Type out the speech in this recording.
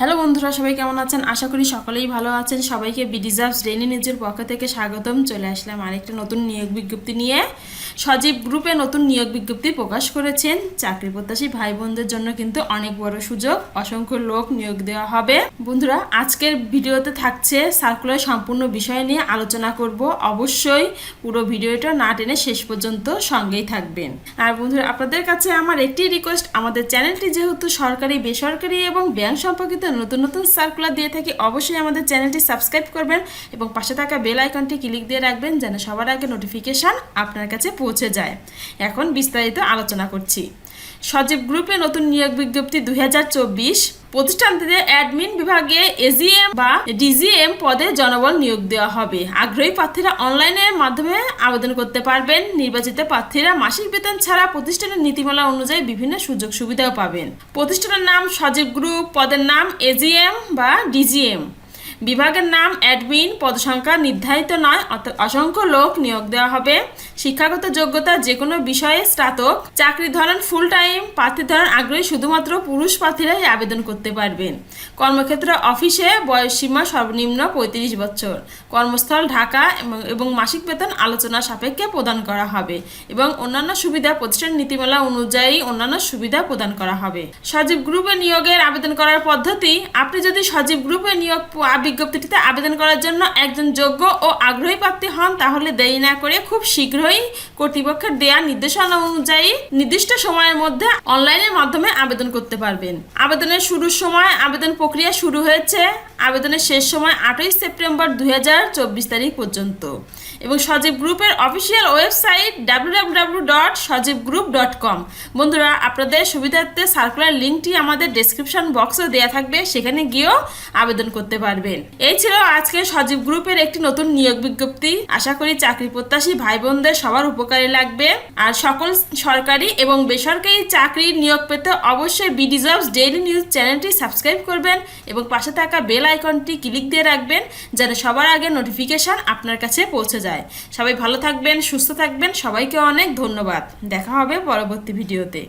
Hello বন্ধুরা, সবাই কেমন আছেন? আশা করি সকলেই ভালো আছেন। সবাইকে বিডিজার্ভস ডেইলি নিউজের পক্ষ থেকে স্বাগতম। চলে আসলাম আরেকটা নতুন নিয়োগ বিজ্ঞপ্তি নিয়ে। সজীব গ্রুপে নতুন নিয়োগ বিজ্ঞপ্তি প্রকাশ করেছেন। চাকরি প্রত্যাশী ভাই বোনদের জন্য কিন্তু অনেক বড় সুযোগ। অসংখ্য লোক নিয়োগ দেওয়া হবে। বন্ধুরা, আজকের ভিডিওতে থাকছে সার্কুলার সম্পূর্ণ বিষয় নিয়ে আলোচনা করব। অবশ্যই পুরো ভিডিওটা না টেনে শেষ পর্যন্ত সঙ্গেই থাকবেন। আর বন্ধুরা, আপনাদের কাছে আমার একটি রিকোয়েস্ট আমাদের চ্যানেলটি যেহেতু সরকারি, বেসরকারি এবং ব্যাংক সম্পর্কিত নতুন নতুন সার্কুলার দিয়ে থাকি অবশ্যই আমাদের চ্যানেলটি সাবস্ক্রাইব করবেন এবং পাশে থাকা বেল আইকনটি ক্লিক দিয়ে রাখবেন যেন সবার আগে নোটিফিকেশান আপনার কাছে পৌঁছে যায়। এখন বিস্তারিত আলোচনা করছি। সজীব গ্রুপে নতুন নিয়োগ বিজ্ঞপ্তি দুই হাজার চব্বিশ প্রতিষ্ঠানটিতে অ্যাডমিন বিভাগে এজিএম বা ডিজিএম পদে জনবল নিয়োগ দেওয়া হবে। আগ্রহী প্রার্থীরা অনলাইনের মাধ্যমে আবেদন করতে পারবেন। নির্বাচিত প্রার্থীরা মাসিক বেতন ছাড়া প্রতিষ্ঠানের নীতিমালা অনুযায়ী বিভিন্ন সুযোগ সুবিধাও পাবেন। প্রতিষ্ঠানের নাম সজীব গ্রুপ, পদের নাম এজিএম বা ডিজিএম বিভাগের নাম অ্যাডমিন, পদসংখ্যা নির্ধারিত নয় অসংখ্য লোক নিয়োগ দেওয়া হবে। শিক্ষাগত যোগ্যতা যে কোনো বিষয়ে স্নাতক চাকরি ধরন ফুল টাইম প্রার্থী ধরন আগ্রহী শুধুমাত্র পুরুষ প্রার্থীরাই আবেদন করতে পারবেন। কর্মক্ষেত্র অফিসে বয়সসীমা সর্বনিম্ন পঁয়ত্রিশ বছর। কর্মস্থল ঢাকা এবং- মাসিক বেতন আলোচনা সাপেক্ষে প্রদান করা হবে এবং অন্যান্য সুবিধা প্রতিষ্ঠান নীতিমালা অনুযায়ী অন্যান্য সুবিধা প্রদান করা হবে। সজীব গ্রুপে নিয়োগের আবেদন করার পদ্ধতি, আপনি যদি সজীব গ্রুপে নিয়োগ বিজ্ঞপ্তিটিতে আবেদন করার জন্য একজন যোগ্য ও আগ্রহী প্রার্থী হন, তাহলে দেরি না করে খুব শীঘ্রই কর্তৃপক্ষের দেয়া নির্দেশনা অনুযায়ী নির্দিষ্ট সময়ের মধ্যে অনলাইনের মাধ্যমে আবেদন করতে পারবেন। আবেদনের শুরুর সময় আবেদন প্রক্রিয়া শুরু হয়েছে আবেদনের শেষ সময় আটই সেপ্টেম্বর দু হাজার চব্বিশ তারিখ পর্যন্ত। এবং সজীব গ্রুপের official website W dot Sajeeb group dot com. বন্ধুরা, আপনাদের সুবিধার্থে সার্কুলার লিঙ্কটি আমাদের ডেসক্রিপশন বক্সে দেওয়া থাকবে, সেখানে গিয়েও আবেদন করতে পারবেন। এই ছিল আজকে সজীব গ্রুপের একটি নতুন নিয়োগ বিজ্ঞপ্তি। আশা করি চাকরি প্রত্যাশী ভাই বোনদের সবার উপকারে লাগবে। আর সকল সরকারি এবং বেসরকারি চাকরির নিয়োগ পেতে অবশ্যই বিডিজবস ডেইলি নিউজ চ্যানেলটি সাবস্ক্রাইব করবেন এবং পাশে থাকা বেল আইকনটি ক্লিক দিয়ে রাখবেন যেন সবার আগে নোটিফিকেশান আপনার কাছে পৌঁছে যায়। সবাই ভালো থাকবেন, সুস্থ থাকবেন। সবাইকে অনেক ধন্যবাদ। দেখা হবে পরবর্তী ভিডিওতে।